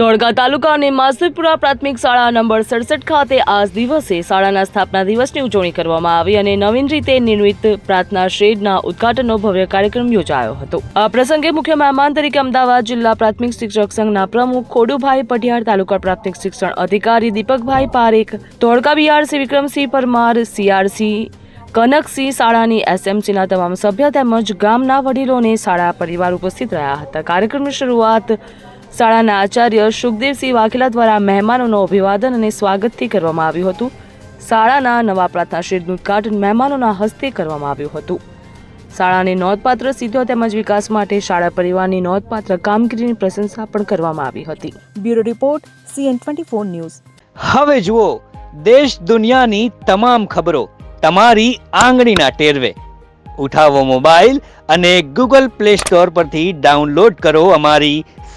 ધોળકા તાલુકાની અને પ્રાથમિક શાળા નંબર સડસઠ ખાતે આજ દિવસે શાળાના સ્થાપના દિવસની ઉજવણી કરવામાં આવી અને નવીન રીતે નિર્મિત પ્રાર્થના શેડના ઉદઘાટનનો ભવ્ય કાર્યક્રમ યોજાયો હતો. આ પ્રસંગે મુખ્ય મહેમાન તરીકે અમદાવાદ જિલ્લા પ્રાથમિક શિક્ષક સંઘના પ્રમુખ ખોડુભાઈ પટિયાર તાલુકા પ્રાથમિક શિક્ષણ અધિકારી દીપકભાઈ પારેખ ધોળકા બીઆરસી વિક્રમસિંહ પરમાર, સીઆરસી કનકસિંહ શાળાની એસએમસીના તમામ સભ્ય તેમજ ગામના વડીલોને શાળા પરિવાર ઉપસ્થિત રહ્યા હતા. કાર્યક્રમની શરૂઆત શાળાના આચાર્ય સુખદેવસિંહ વાઘેલા દ્વારા મહેમાનોનું અભિવાદન અને સ્વાગતથી કરવામાં આવ્યું હતું. શાળાના નવા પ્રાર્થના શેડનું ઉદઘાટન મહેમાનોના હસ્તે કરવામાં આવ્યું હતું. શાળાની નોંધપાત્ર સિદ્ધિઓ તેમજ વિકાસ માટે શાળા પરિવારની નોંધપાત્ર કામગીરીની પ્રશંસા પણ કરવામાં આવી હતી. Bureau report CN twenty four news. હવે જુઓ દેશ દુનિયાની તમામ ખબરો તમારી આંગળીના ટેરવે. ઉઠાવો મોબાઈલ અને ગૂગલ પ્લે સ્ટોર પરથી ડાઉનલોડ કરો અમારી